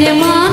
মায়ের মা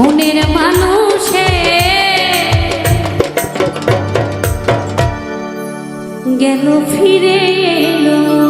মনের মানুষে। গেল ফিরে এলো।